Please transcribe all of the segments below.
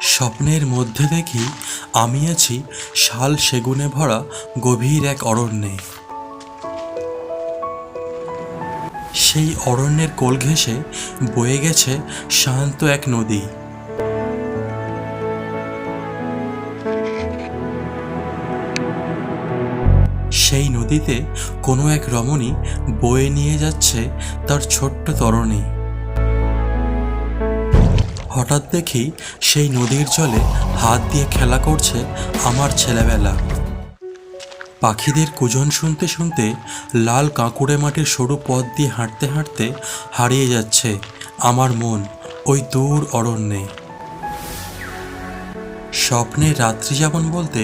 স্বপ্নের মধ্যে দেখি আমি আছি শাল সেগুনে ভরা গভীর এক অরণ্যে। সেই অরণ্যের কোল ঘেঁষে বয়ে গেছে শান্ত এক নদী। সেই নদীতে কোনো এক রমণী বয়ে নিয়ে যাচ্ছে তার ছোট্ট তরণী। হঠাৎ দেখি সেই নদীর জলে হাত দিয়ে খেলা করছে আমার ছেলেবেলা। পাখিদের কুজন শুনতে শুনতে লাল কাঁকুড়ে মাটির সরু পথ দিয়ে হাঁটতে হাঁটতে হারিয়ে যাচ্ছে আমার মন ওই দূর অরণ্যে। স্বপ্নের রাত্রি যাপন বলতে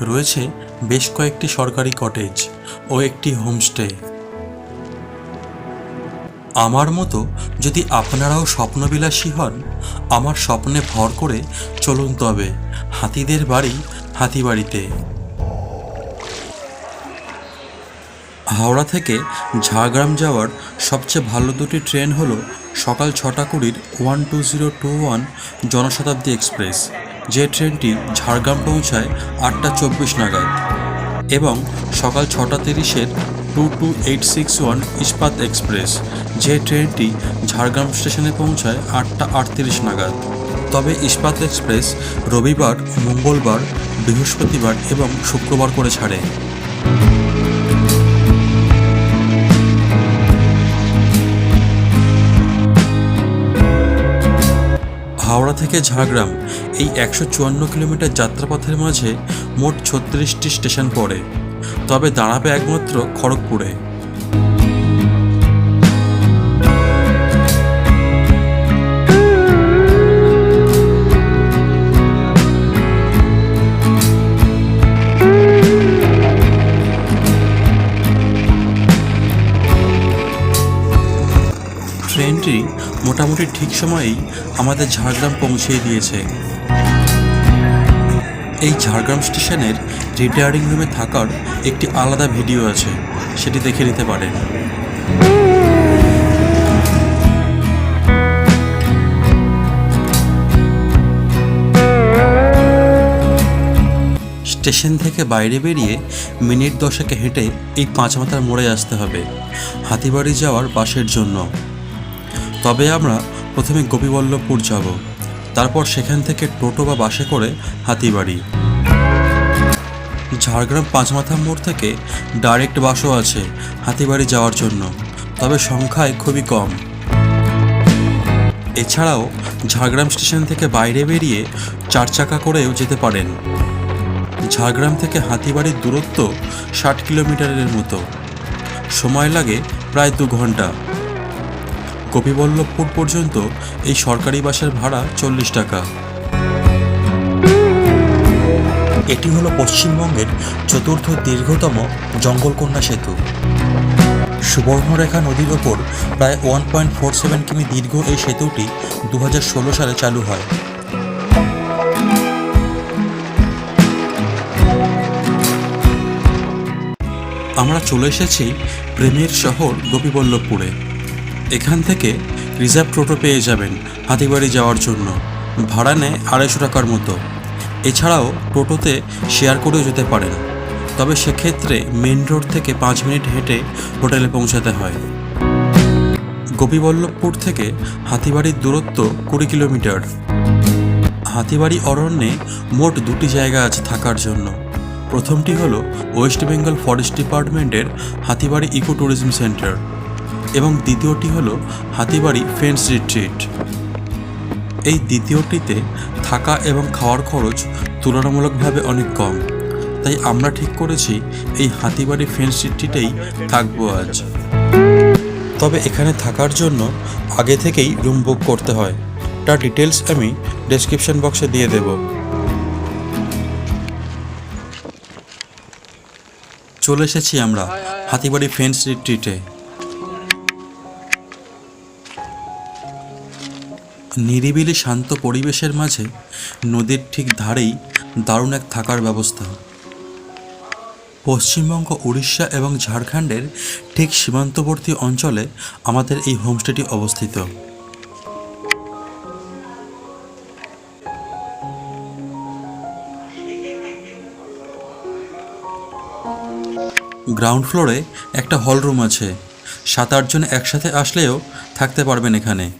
রয়েছে বেশ কয়েকটি সরকারি কটেজ ও একটি হোমস্টে। আমার মতো যদি আপনারাও স্বপ্নবিলাসী হন, আমার স্বপ্নে ভর করে চলুন তবে হাতিদের বাড়ি হাতিবাড়িতে হাওড়া থেকে ঝাড়গ্রাম যাওয়ার সবচেয়ে ভালো দুটি ট্রেন হলো সকাল ছটা কুড়ির one two zero two one Janshatabdi express, যে ট্রেনটি ঝাড়গ্রাম পৌঁছায় আটটা চব্বিশ নাগাদ, এবং সকাল ছটা তিরিশের two two eight six one Ispat express, যে ট্রেনটি ঝাড়গ্রাম স্টেশনে পৌঁছায় আটটা আটত্রিশ নাগাদ। তবে ইস্পাত এক্সপ্রেস রবিবার, মঙ্গলবার, বৃহস্পতিবার এবং শুক্রবার করে ছাড়ে। হাওড়া থেকে ঝাড়গ্রাম, এই একশো চুয়ান্ন কিলোমিটার যাত্রাপথের মাঝে মোট ছত্রিশটি স্টেশন পড়ে। তবে দাঁড়াবে একমাত্র খড়গপুরে। ট্রেনটি মোটামুটি ঠিক সময়েই আমাদের ঝাড়গ্রাম পৌঁছিয়ে দিয়েছে। এই ঝাড়গ্রাম স্টেশনের রিটায়ারিং রুমে থাকার একটি আলাদা ভিডিও আছে, সেটি দেখে নিতে পারেন। স্টেশন থেকে বাইরে বেরিয়ে মিনিট দশেকে হেঁটে এই পাঁচমাথার মোড়ে আসতে হবে, হাতিবাড়ি যাওয়ার বাসের জন্য। তবে আমরা প্রথমে গোপীবল্লভপুর যাব, তারপর সেখান থেকে টোটো বা বাসে করে হাতিবাড়ি। ঝাড়গ্রাম পাঁচমাথা মোড় থেকে ডাইরেক্ট বাসও আছে হাতিবাড়ি যাওয়ার জন্য। তবে সংখ্যায় খুবই কম। এছাড়াও ঝাড়গ্রাম স্টেশন থেকে বাইরে বেরিয়ে চার চাকা করেও যেতে পারেন। ঝাড়গ্রাম থেকে হাতিবাড়ির দূরত্ব ষাট কিলোমিটারের মতো। সময় লাগে প্রায় দু ঘণ্টা। গোপীবল্লভপুর পর্যন্ত এই সরকারি বাসের ভাড়া চল্লিশ টাকা। এটি হলো পশ্চিমবঙ্গের চতুর্থ দীর্ঘতম জঙ্গলকন্যা সেতু। সুবর্ণরেখা নদীর ওপর প্রায় ওয়ান পয়েন্ট ফোর সেভেন কিমি দীর্ঘ এই সেতুটি দু সালে চালু হয়। আমরা চলে এসেছি প্রেমের শহর গোপীবল্লভপুরে। এখান থেকে রিজার্ভ টোটো পেয়ে যাবেন হাতিবাড়ি যাওয়ার জন্য। ভাড়া নেয় আড়াইশো টাকার মতো। এছাড়াও টোটোতে শেয়ার করেও যেতে পারেন। তবে সেক্ষেত্রে মেন রোড থেকে পাঁচ মিনিট হেঁটে হোটেলে পৌঁছাতে হয়। গোপীবল্লভপুর থেকে হাতিবাড়ির দূরত্ব কুড়ি কিলোমিটার। হাতিবাড়ি অরণ্যে মোট দুটি জায়গা আছে থাকার জন্য। প্রথমটি হল ওয়েস্ট বেঙ্গল ফরেস্ট ডিপার্টমেন্টের হাতিবাড়ি ইকো ট্যুরিজম সেন্টার এবং দ্বিতীয়টি হল হাতিবাড়ি ফেন্স রিট্রিট। এই দ্বিতীয়টিতে থাকা এবং খাওয়ার খরচ তুলনামূলকভাবে অনেক কম। তাই আমরা ঠিক করেছি এই হাতিবাড়ি ফেন্স রিট্রিটেই থাকব আজ। তবে এখানে থাকার জন্য আগে থেকেই রুম বুক করতে হয়। তার ডিটেলস আমি ডেসক্রিপশন বক্সে দিয়ে দেব। চলে এসেছি আমরা হাতিবাড়ি ফেন্স রিট্রিটে নিরিবিলি শান্ত পরিবেশের মাঝে নদীর ঠিক ধারেই দারুণ এক থাকার ব্যবস্থা। পশ্চিমবঙ্গ, উড়িষ্যা এবং ঝাড়খণ্ডের ঠিক সীমান্তবর্তী অঞ্চলে আমাদের এই হোমস্টেটি অবস্থিত। গ্রাউন্ড ফ্লোরে একটা হলরুম আছে। সাত আটজন একসাথে আসলেও থাকতে পারবেন এখানে।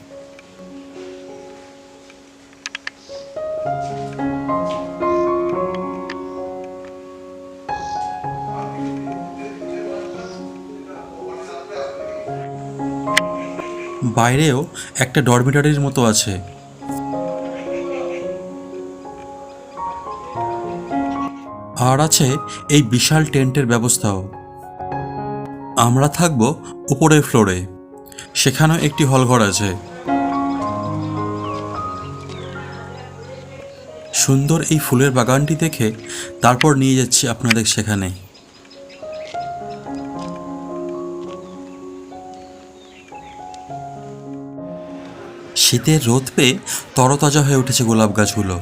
বাইরেও একটা ডরমিটারির মতো আছে। আর আছে এই বিশাল টেন্টের ব্যবস্থাও। আমরা থাকব উপরের ফ্লোরে। সেখানেও একটি হলঘর আছে। সুন্দর এই ফুলের বাগানটি দেখে তারপর নিয়ে যাচ্ছি আপনাদের সেখানে। শীতের রোদ পেয়ে তরতাজা হয়ে উঠেছে গোলাপ গাছগুলো।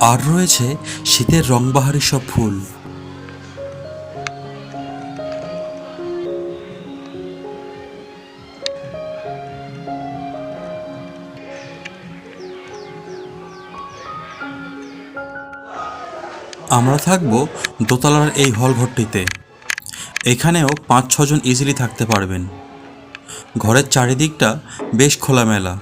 আর রয়েছে শীতের রংবাহারি সব ফুল। আমরা থাকব দোতলার এই হল ঘরটিতে এখানেও পাঁচ ছজন ইজিলি থাকতে পারবেন। ঘরের চারিদিকটা বেশ খোলামেলা।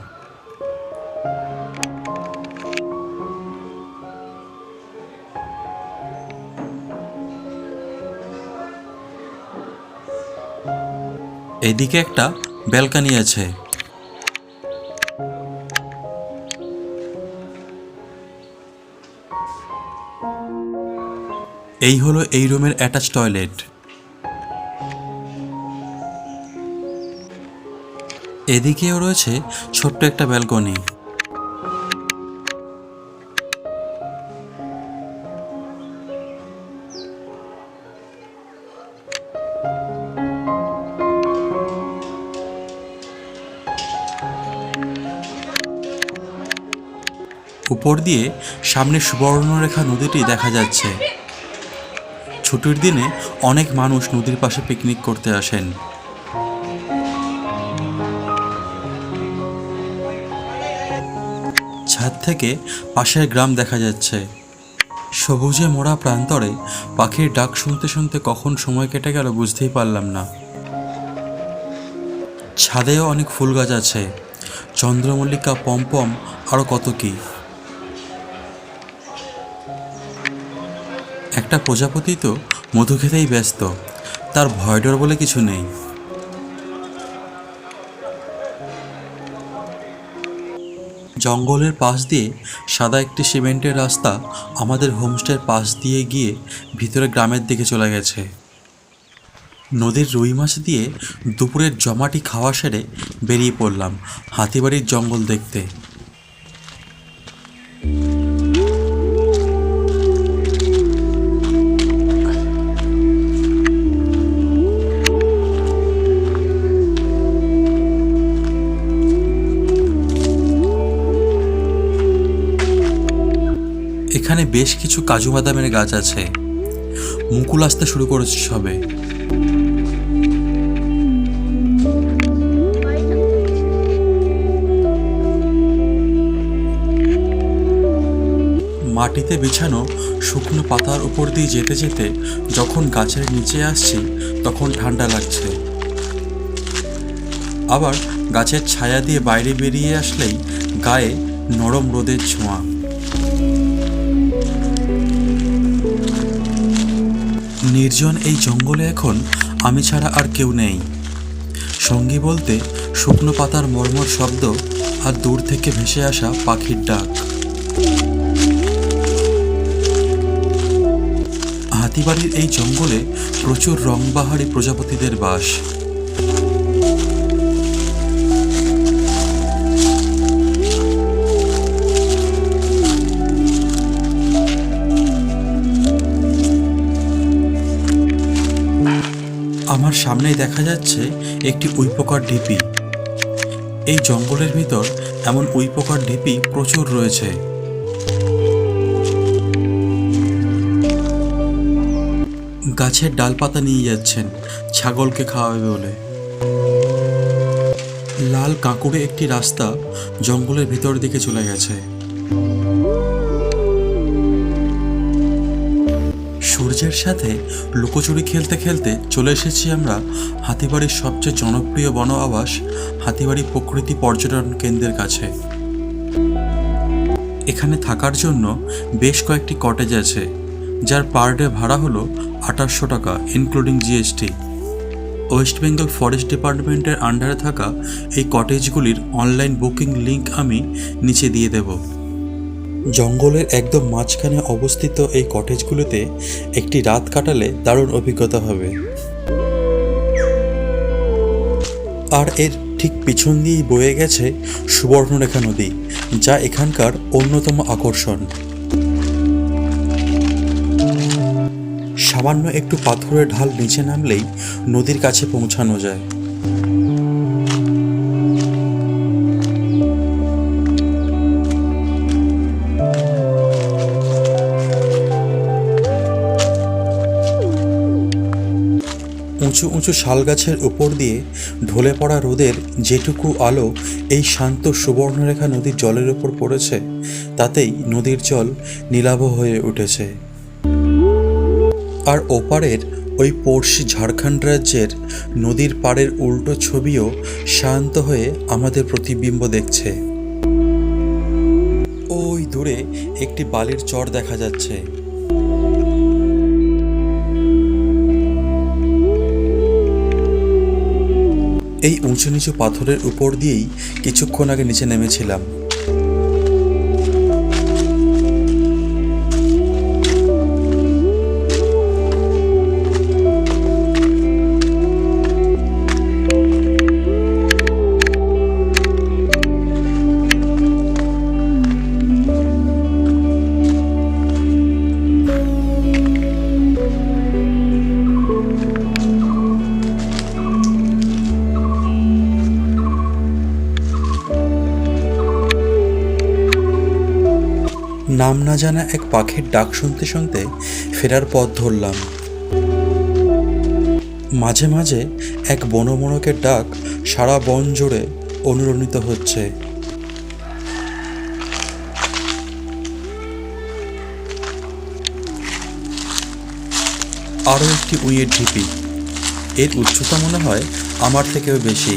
এদিকে একটা ব্যালকানি আছে। এই হলো এই রুমের অ্যাটাচ টয়লেট। এদিকেও রয়েছে ছোট্ট একটা ব্যালকনি। উপর দিয়ে সামনে সুবর্ণরেখা নদীটি দেখা যাচ্ছে। ছুটির দিনে অনেক মানুষ নদীর পাশে পিকনিক করতে আসেন। ছাদ থেকে পাশের গ্রাম দেখা যাচ্ছে। সবুজে মোড়া প্রান্তরে পাখির ডাক শুনতে শুনতে কখন সময় কেটে গেল বুঝতেই পারলাম না। ছাদেও অনেক ফুল গাছ আছে। চন্দ্রমল্লিকা পম্পম আরও কত কী। একটা প্রজাপতি তো মধু খেতেই ব্যস্ত। তার ভয় ডর বলে কিছু নেই। জঙ্গলের পাশ দিয়ে সাদা একটি সিমেন্টের রাস্তা আমাদের হোমস্টের পাশ দিয়ে গিয়ে ভিতরে গ্রামের দিকে চলে গেছে। নদীর রুই মাছ দিয়ে দুপুরের জমাটি খাওয়া সেরে বেরিয়ে পড়লাম হাতিবাড়ির জঙ্গল দেখতে। এখানে বেশ কিছু কাজু বাদামের গাছ আছে। মুকুল আসতে শুরু করেছে সবে। মাটিতে বিছানো শুকনো পাতার উপর দিয়ে যেতে যেতে যখন গাছের নিচে আসছি, তখন ঠান্ডা লাগছে। আবার গাছের ছায়া দিয়ে বাইরে বেরিয়ে আসলেই গায়ে নরম রোদের ছোঁয়া। নির্জন এই জঙ্গলে এখন আমি ছাড়া আর কেউ নেই। সঙ্গী বলতে শুকনো পাতার মর্মর শব্দ আর দূর থেকে ভেসে আসা পাখির ডাক। হাতিবাড়ির এই জঙ্গলে প্রচুর রংবাহারি প্রজাপতিদের বাস। আমার সামনেই দেখা যাচ্ছে একটি উইপোকার ঢিপি। এই জঙ্গলের ভিতর এমন উইপোকার ঢিপি প্রচুর রয়েছে। গাছের ডালপাতা নিয়ে যাচ্ছেন, ছাগলকে খাওয়াবে বলে। লাল কাঁকুড়ে একটি রাস্তা জঙ্গলের ভিতর দিকে চলে গেছে। সূর্যের সাথে লুকোচুরি খেলতে খেলতে চলে এসেছি আমরা হাতিবাড়ির সবচেয়ে জনপ্রিয় বন আবাস, হাতিবাড়ি প্রকৃতি পর্যটন কেন্দ্রের কাছে। এখানে থাকার জন্য বেশ কয়েকটি কটেজ আছে, যার পার ডে ভাড়া হলো আঠাশশো টাকা including GST West Bengal forest ডিপার্টমেন্টের আন্ডারে থাকা এই কটেজগুলির অনলাইন বুকিং লিংক আমি নিচে দিয়ে দেব। জঙ্গলের একদম মাঝখানে অবস্থিত এই কটেজগুলোতে একটি রাত কাটালে দারুণ অভিজ্ঞতা হবে। আর এর ঠিক পিছন দিয়েই বয়ে গেছে সুবর্ণরেখা নদী, যা এখানকার অন্যতম আকর্ষণ। সামান্য একটু পাথরের ঢাল নিচে নামলেই নদীর কাছে পৌঁছানো যায়। উঁচু উঁচু শাল গাছের উপর দিয়ে ঢলে পড়া রোদের যেটুকু আলো এই শান্ত সুবর্ণরেখা নদীর জলের উপর পড়েছে, তাতেই নদীর জল নীলাভ হয়ে উঠেছে। আর ওপারের ওই পড়শি ঝাড়খণ্ড রাজ্যের নদীর পাড়ের উল্টো ছবিও শান্ত হয়ে আমাদের প্রতিবিম্ব দেখছে। ওই দূরে একটি বালির চর দেখা যাচ্ছে। এই উঁচু নিচু পাথরের উপর দিয়েই কিছুক্ষণ আগে নিচে নেমেছিলাম। জানা এক পাখির ডাক শুনতে শুনতে ফেরার পথ ধরলাম। মাঝে মাঝে এক বনমোড়কের ডাক সারা বন জুড়ে অনুরণিত হচ্ছে। আরও একটি উইয়ের ঢিপি। এর উচ্চতা মনে হয় আমার থেকেও বেশি।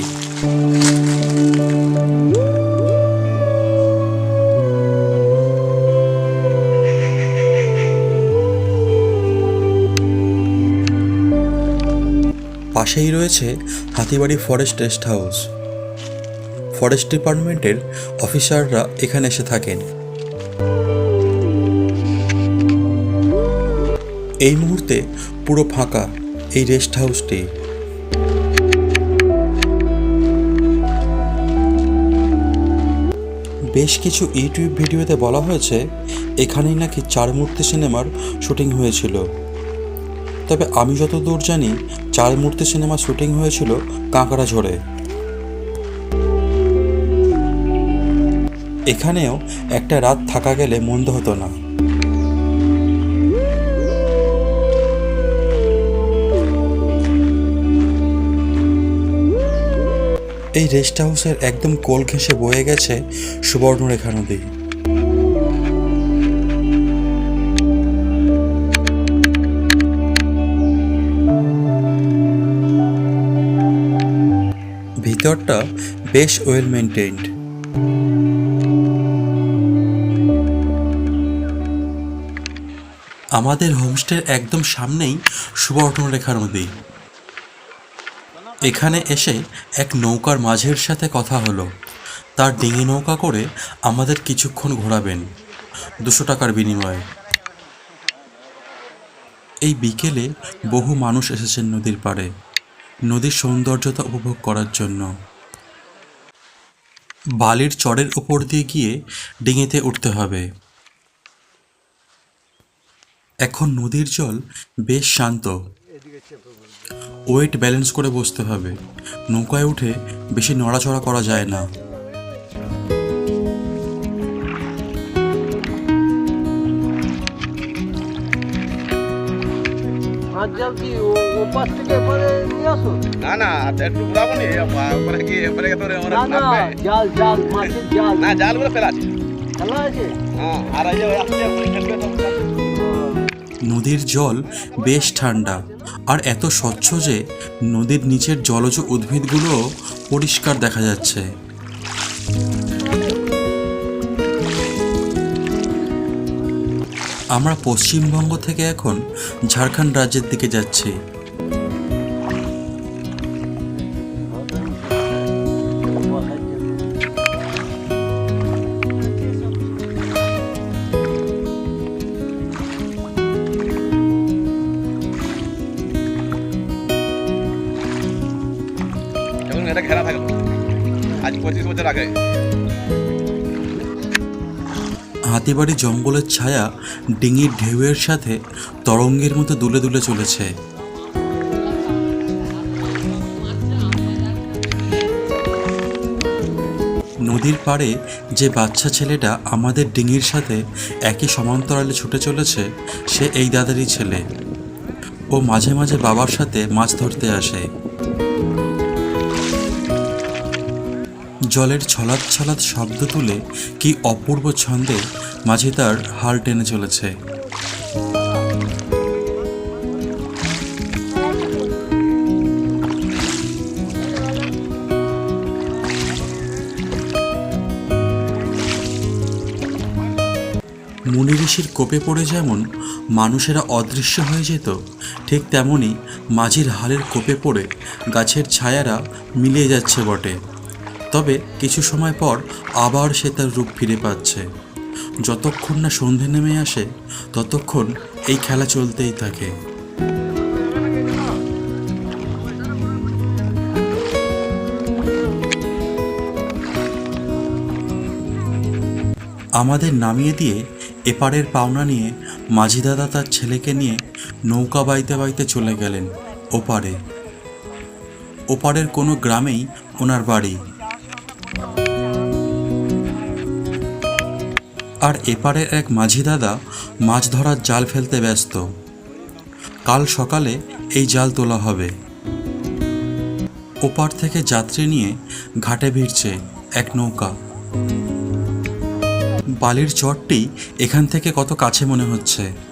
পাশেই রয়েছে Hatibari forest rest house. Forest ডিপার্টমেন্টের অফিসাররা এখানে এসে থাকেন। এই মুহূর্তে পুরো ফাঁকা এই রেস্ট হাউসটি। বেশ কিছু ইউটিউব ভিডিওতে বলা হয়েছে, এখানেই নাকি চার মূর্তি সিনেমার শুটিং হয়েছিল। তবে আমি যতদূর জানি, চার মূর্তি সিনেমা শুটিং হয়েছিল কাঁকড়া ঝোড়ে। এখানেও একটা রাত থাকা গেলে মন্দ হতো না। এই রেস্ট হাউসের একদম কোল ঘেঁষে বয়ে গেছে সুবর্ণরেখা নদী। ভিতরটা বেশ ওয়েল মেনটেন্ড আমাদের হোমস্টের একদম সামনেই সুবর্ণরেখা নদী। এখানে এসে এক নৌকার মাঝের সাথে কথা হলো। তার ডিঙি নৌকা করে আমাদের কিছুক্ষণ ঘোরাবেন। দুশো টাকার বিনিময়ে। এই বিকেলে বহু মানুষ এসেছেন নদীর পাড়ে। নদীর সৌন্দর্যতা উপভোগ করার জন্য। বালির চরের ওপর দিয়ে গিয়ে ডিঙিতে উঠতে হবে। এখন নদীর জল বেশ শান্ত। ওয়েট ব্যালেন্স করে বসতে হবে। নৌকায় উঠে বেশি নড়াচড়া করা যায় না। আর জল কি ও- ও পাশ থেকে এপারে নিয়ে আসো। না না একটু ঘুরাবো নি ওপরে কি এবারে তোর আমরা না না জাল জাল মাছের জাল। না জাল বলে ফেলা আছে। খেলা আছে? হ্যাঁ আর এই আসছে ওই খেলবে তো নদীর জল বেশ ঠান্ডা আর এত স্বচ্ছ যে নদীর নিচের জলজ উদ্ভিদগুলোও পরিষ্কার দেখা যাচ্ছে। আমরা পশ্চিমবঙ্গ থেকে এখন ঝাড়খণ্ড রাজ্যের দিকে যাচ্ছি। এটা ঘেরা আজ পঁচিশ বছর আগে। হাতিবাড়ি জঙ্গলের ছায়া ডিঙির ঢেউয়ের সাথে তরঙ্গের মতো দুলে দুলে চলেছে। নদীর পাড়ে যে বাচ্চা ছেলেটা আমাদের ডিঙির সাথে একই সমান্তরালে ছুটে চলেছে, সে এই দাদারই ছেলে। ও মাঝে মাঝে বাবার সাথে মাছ ধরতে আসে। জলের ছলাৎ ছলাৎ শব্দ তুলে কি অপূর্ব ছন্দে মাঝে তার হাল টেনে চলেছে। মুনি ঋষির কোপে পড়ে যেমন মানুষেরা অদৃশ্য হয়ে যেত, ঠিক তেমনি মাঝির হালের কোপে পড়ে গাছের ছায়ারা মিলিয়ে যাচ্ছে বটে। তবে কিছু সময় পর আবার সে তার রূপ ফিরে পাচ্ছে। যতক্ষণ না সন্ধে নেমে আসে, ততক্ষণ এই খেলা চলতেই থাকে। আমাদের নামিয়ে দিয়ে এপারের পাওনা নিয়ে মাঝি দাদা তার ছেলেকে নিয়ে নৌকা বাইতে বাইতে চলে গেলেন ওপারে। ওপারের কোনো গ্রামেই ওনার বাড়ি। আর এপারে এক মাঝি দাদা মাছ ধরার জাল ফেলতে ব্যস্ত। কাল সকালে এই জাল তোলা হবে। ওপার থেকে যাত্রী নিয়ে ঘাটে ভিড়ছে এক নৌকা। বালির চরটি এখান থেকে কত কাছে মনে হচ্ছে?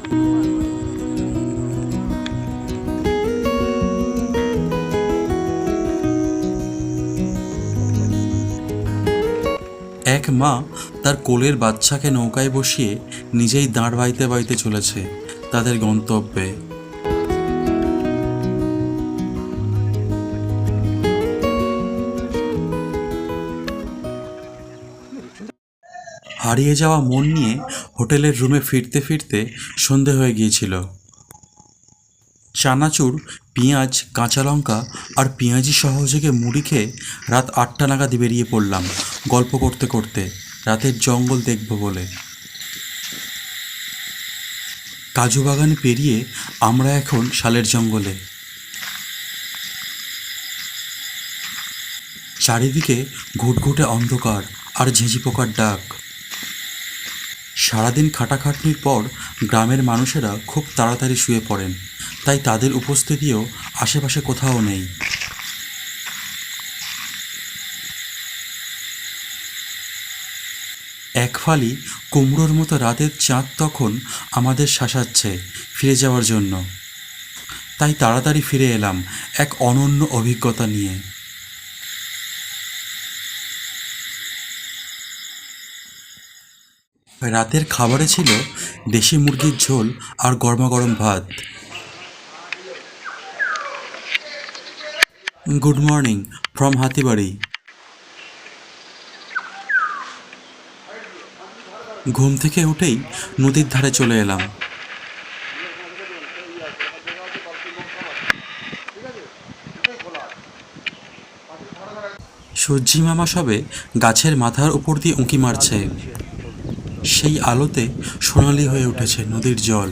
এক মা তার কোলের বাচ্চাকে নৌকায় বসিয়ে নিজেই দাঁড় বাইতে বাইতে চলেছে তাদের গন্তব্যে। হারিয়ে যাওয়া মন নিয়ে হোটেলের রুমে ফিরতে ফিরতে সন্ধে হয়ে গিয়েছিল। চানাচুর, পেঁয়াজ, কাঁচা লঙ্কা আর পেঁয়াজি সহযোগে মুড়ি খেয়ে রাত আটটা নাগাদ বেরিয়ে পড়লাম গল্প করতে করতে। রাতের জঙ্গল দেখব বলে। কাজু বাগান পেরিয়ে আমরা এখন শালের জঙ্গলে। চারিদিকে ঘুটঘুটে অন্ধকার আর ঝেঁঝি পোকার ডাক। সারাদিন খাটাখাটনির পর গ্রামের মানুষেরা খুব তাড়াতাড়ি শুয়ে পড়েন। তাই তাদের উপস্থিতিও আশেপাশে কোথাও নেই। এক ফালি কুমড়োর মতো রাতের চাঁদ তখন আমাদের শাসাচ্ছে ফিরে যাওয়ার জন্য। তাই তাড়াতাড়ি ফিরে এলাম এক অনন্য অভিজ্ঞতা নিয়ে। রাতের খাবারে ছিল দেশি মুরগির ঝোল আর গরমা গরম ভাত। Good morning from Hatibari. ঘুম থেকে উঠেই নদীর ধারে চলে এলাম। সূর্যি মামা সবে গাছের মাথার উপর দিয়ে উঁকি মারছে। সেই আলোতে সোনালি হয়ে উঠেছে নদীর জল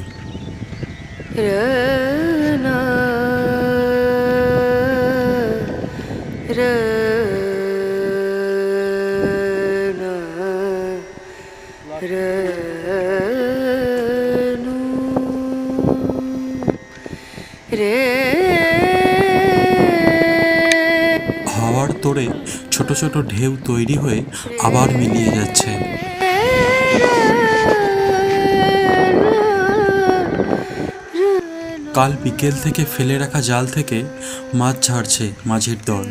হাওয়ার তোড়ে ছোট ছোট ঢেউ তৈরি হয়ে আবার মিলিয়ে যাচ্ছে কাল বিকেল থেকে ফেলে রাখা জাল থেকে মাছ ছাড়ছে মাঝির দল।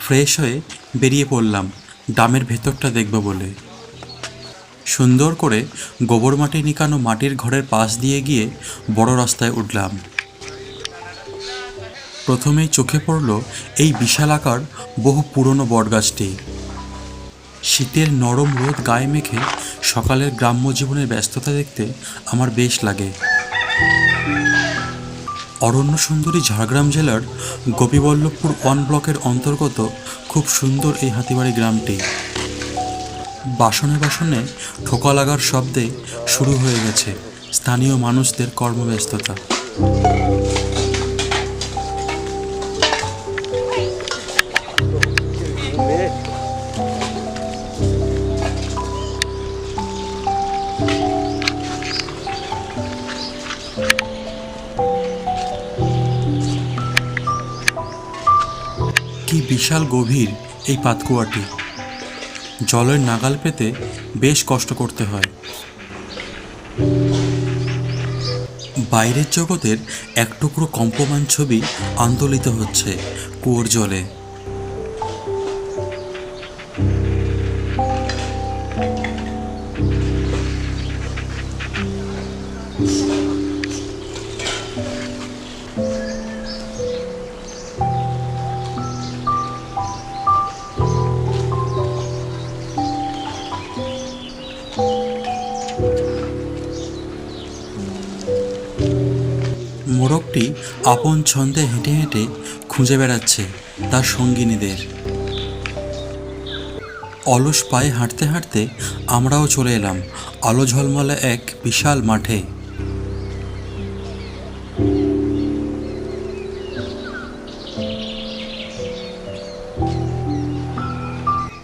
ফ্রেশ হয়ে বেরিয়ে পড়লাম। ডামের ভেতরটা দেখব বলে। সুন্দর করে গোবর মাটি নিকানো মাটির ঘরের পাশ দিয়ে গিয়ে বড় রাস্তায় উঠলাম। প্রথমেই চোখে পড়ল এই বিশালাকার বহু পুরনো বটগাছটি। শীতের নরম রোদ গায়ে মেখে সকালের গ্রাম্য জীবনের ব্যস্ততা দেখতে আমার বেশ লাগে। অরণ্য সুন্দরী ঝাড়গ্রাম জেলার গোপীবল্লভপুর ওয়ান ব্লকের অন্তর্গত খুব সুন্দর এই হাতিবাড়ি গ্রামটি। বাসনে বাসনে ঠোকা লাগার শব্দে শুরু হয়ে গেছে স্থানীয় মানুষদের কর্মব্যস্ততা। বিশাল গভীর এই পাতকুয়াটি। জলের নাগাল পেতে বেশ কষ্ট করতে হয়। বাইরের জগতের এক টুকরো কম্পমান ছবি আন্দোলিত হচ্ছে কুয়োর জলে। আপন ছন্দে হেঁটে হেঁটে খুঁজে বেড়াচ্ছে তার সঙ্গিনীদের। অলস পায়ে হাঁটতে হাঁটতে আমরাও চলে এলাম আলো ঝলমলে এক বিশাল মাঠে।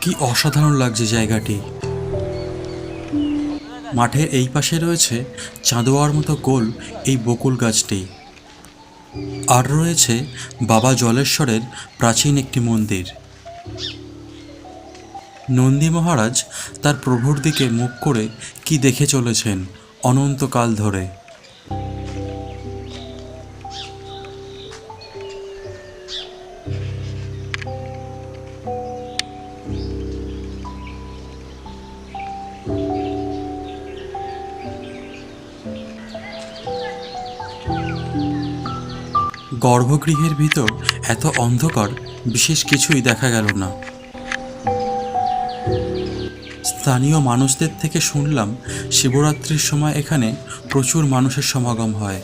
কি অসাধারণ লাগছে জায়গাটি। মাঠের এই পাশে রয়েছে চাঁদোয়ার মতো গোল এই বকুল গাছটি। আর রয়েছে বাবা জলেশ্বরের প্রাচীন একটি মন্দির। নন্দী মহারাজ তার প্রভুর দিকে মুখ করে কি দেখে চলেছেন অনন্তকাল ধরে। গর্ভগৃহের ভিতর এত অন্ধকার, বিশেষ কিছুই দেখা গেল না। স্থানীয় মানুষদের থেকে শুনলাম, শিবরাত্রির সময় এখানে প্রচুর মানুষের সমাগম হয়।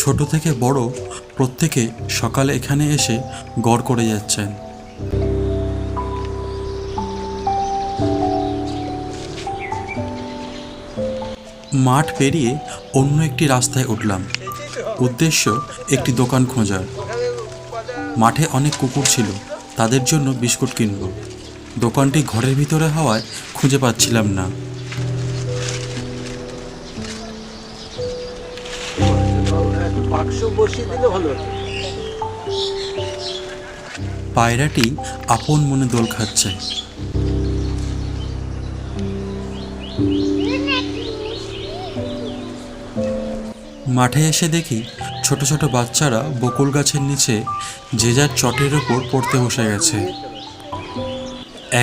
ছোট থেকে বড় প্রত্যেকে সকালে এখানে এসে গড় করে যাচ্ছেন। মাঠ পেরিয়ে অন্য একটি রাস্তায় উঠলাম। উদ্দেশ্য, একটি দোকান খোঁজার। মাঠে অনেক কুকুর ছিল, তাদের জন্য বিস্কুট কিনব। দোকানটি ঘরের ভিতরে হওয়ায় খুঁজে পাচ্ছিলাম না। পায়রাটি আপন মনে দোল খাচ্ছে। মাঠে এসে দেখি ছোট ছোট বাচ্চারা বকুল গাছের নিচে যে যার চটের ওপর পড়তে বসে গেছে।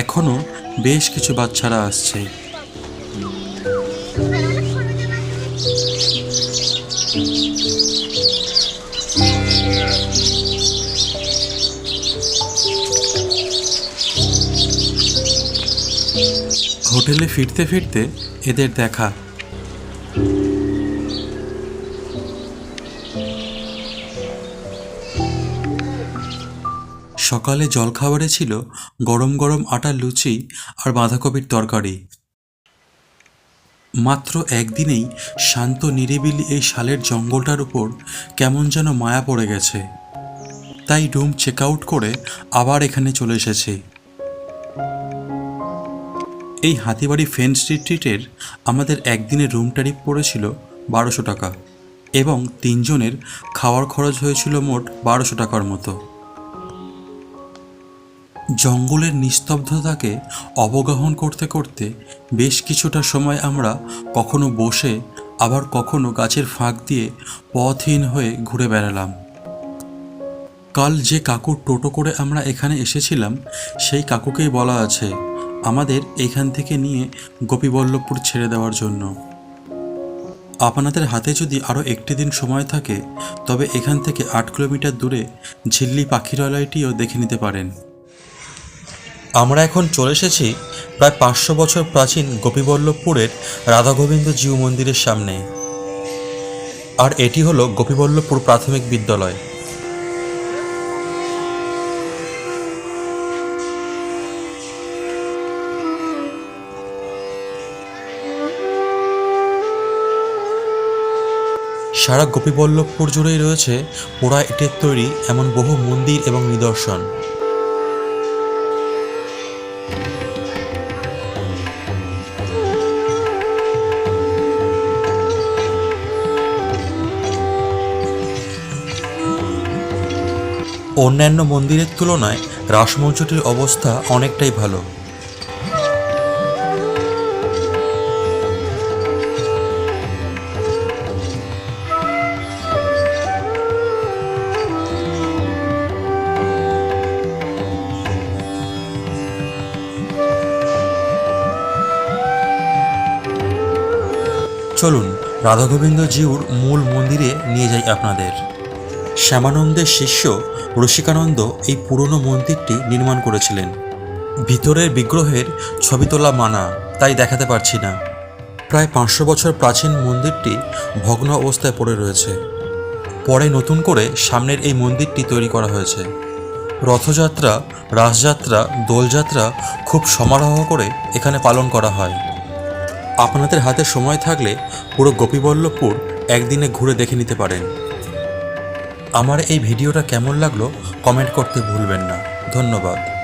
এখনও বেশ কিছু বাচ্চারা আসছে। হোটেলে ফিরতে ফিরতে এদের দেখা সকালে জলখাবারে ছিল গরম গরম আটার লুচি আর বাঁধাকপির তরকারি। মাত্র একদিনেই শান্ত নিরিবিলি এই শালের জঙ্গলটার উপর কেমন যেন মায়া পড়ে গেছে। তাই রুম চেক আউট করে আবার এখানে চলে এসেছি। এই হাতিবাড়ি ফেন স্ট্রিট ট্রিটের আমাদের একদিনের রুম ট্যারিফ পড়েছিল বারোশো টাকা এবং তিনজনের খাওয়ার খরচ হয়েছিল মোট বারোশো টাকার মতো। জঙ্গলের নিস্তব্ধতাকে অবগাহন করতে করতে বেশ কিছুটা সময় আমরা কখনো বসে, আবার কখনো গাছের ফাঁক দিয়ে পথহীন হয়ে ঘুরে বেড়ালাম। কাল যে কাকুর টোটো করে আমরা এখানে এসেছিলাম, সেই কাকুকেই বলা আছে, আমাদের এখান থেকে নিয়ে গোপীবল্লভপুর ছেড়ে দেওয়ার জন্য। আপনাদের হাতে যদি আরও একটি দিন সময় থাকে, তবে এখান থেকে আট কিলোমিটার দূরে ঝিল্লি পাখিরালয়টিও দেখে নিতে পারেন। আমরা এখন চলে এসেছি প্রায় পাঁচশো বছর প্রাচীন গোপীবল্লভপুরের রাধাগোবিন্দ জিউ মন্দিরের সামনে। আর এটি হলো গোপীবল্লভপুর প্রাথমিক বিদ্যালয়। সারা গোপীবল্লভপুর জুড়েই রয়েছে পোড়া ইটের তৈরি এমন বহু মন্দির এবং নিদর্শন। অন্যান্য মন্দিরের তুলনায় রাসমঞ্চটির অবস্থা অনেকটাই ভালো। চলুন রাধাগোবিন্দ জিউর মূল মন্দিরে নিয়ে যাই আপনাদের। শ্যামানন্দের শিষ্য রসিকানন্দ এই পুরনো মন্দিরটি নির্মাণ করেছিলেন। ভিতরের বিগ্রহের ছবি তোলা মানা, তাই দেখাতে পারছি না। প্রায় পাঁচশো বছর প্রাচীন মন্দিরটি ভগ্ন অবস্থায় পড়ে রয়েছে। পরে নতুন করে সামনের এই মন্দিরটি তৈরি করা হয়েছে। রথযাত্রা, রাসযাত্রা, দোলযাত্রা খুব সমারোহ করে এখানে পালন করা হয়। আপনাদের হাতে সময় থাকলে পুরো গোপীবল্লভপুর একদিনে ঘুরে দেখে নিতে পারেন। আমার এই ভিডিওটা কেমন লাগল কমেন্ট করতে ভুলবেন না। ধন্যবাদ।